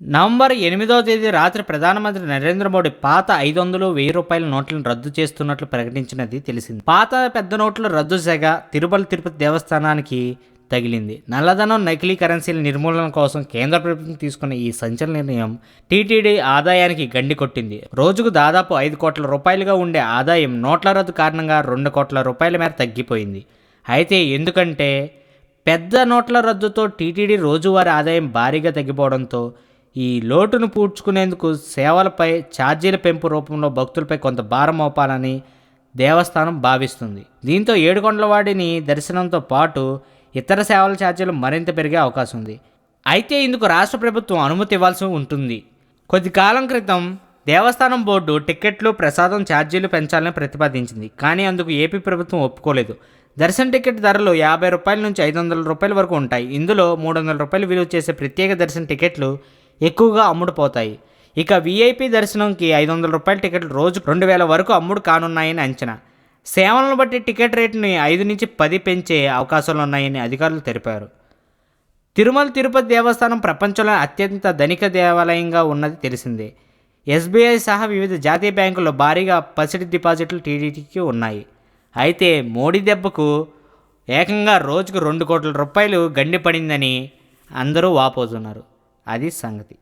November ఎనిమిదవ తేదీ రాత్రి ప్రధానమంత్రి నరేంద్ర మోడీ పాత ఐదు వందలు వెయ్యి రూపాయల నోట్లను రద్దు చేస్తున్నట్లు ప్రకటించినది తెలిసింది. పాత పెద్ద నోట్ల రద్దు సెగ తిరుమల తిరుపతి దేవస్థానానికి తగిలింది. నల్లధనం నకిలీ కరెన్సీల నిర్మూలన కోసం కేంద్ర ప్రభుత్వం తీసుకున్న ఈ సంచలన నిర్ణయం టీటీడీ ఆదాయానికి గండి కొట్టింది. రోజుకు దాదాపు ఐదు కోట్ల రూపాయలుగా ఉండే ఆదాయం నోట్ల రద్దు కారణంగా రెండు కోట్ల రూపాయల మేర తగ్గిపోయింది. అయితే ఎందుకంటే పెద్ద నోట్ల రద్దుతో టీటీడీ రోజువారీ ఆదాయం భారీగా తగ్గిపోవడంతో ఈ లోటును పూడ్చుకునేందుకు సేవలపై ఛార్జీల పెంపు రూపంలో భక్తులపై కొంత భారం మోపాలని దేవస్థానం భావిస్తుంది. దీంతో ఏడుకొండలవాడిని దర్శనంతో పాటు ఇతర సేవల ఛార్జీలు మరింత పెరిగే అవకాశం ఉంది. అయితే ఇందుకు రాష్ట్ర ప్రభుత్వం అనుమతి ఇవ్వాల్సి ఉంటుంది. కొద్ది కాలం క్రితం దేవస్థానం బోర్డు టికెట్లు ప్రసాదం ఛార్జీలు పెంచాలని ప్రతిపాదించింది. కానీ అందుకు ఏపీ ప్రభుత్వం ఒప్పుకోలేదు. దర్శన టికెట్ ధరలు యాభై రూపాయల నుంచి ఐదు వందల రూపాయల వరకు ఉంటాయి. ఇందులో మూడు వందల రూపాయలు విలువ చేసే ప్రత్యేక దర్శన టికెట్లు ఎక్కువగా అమ్ముడుపోతాయి ఇక వీఐపీ దర్శనంకి ఐదు వందల రూపాయల టికెట్లు రోజు రెండు వేల వరకు అమ్ముడు కానున్నాయని అంచనా. సేవలను బట్టి టికెట్ రేటుని ఐదు నుంచి పది పెంచే అవకాశాలు ఉన్నాయని అధికారులు తెలిపారు. తిరుమల తిరుపతి దేవస్థానం ప్రపంచంలో అత్యంత ధనిక దేవాలయంగా ఉన్నది తెలిసిందే. ఎస్బీఐ సహా వివిధ జాతీయ బ్యాంకుల్లో భారీగా పసిడి డిపాజిట్లు టీడీటీకి ఉన్నాయి. అయితే మోడీ దెబ్బకు ఏకంగా రోజుకు రెండు కోట్ల రూపాయలు గండి పడిందని అందరూ వాపోతున్నారు. అది సంగతి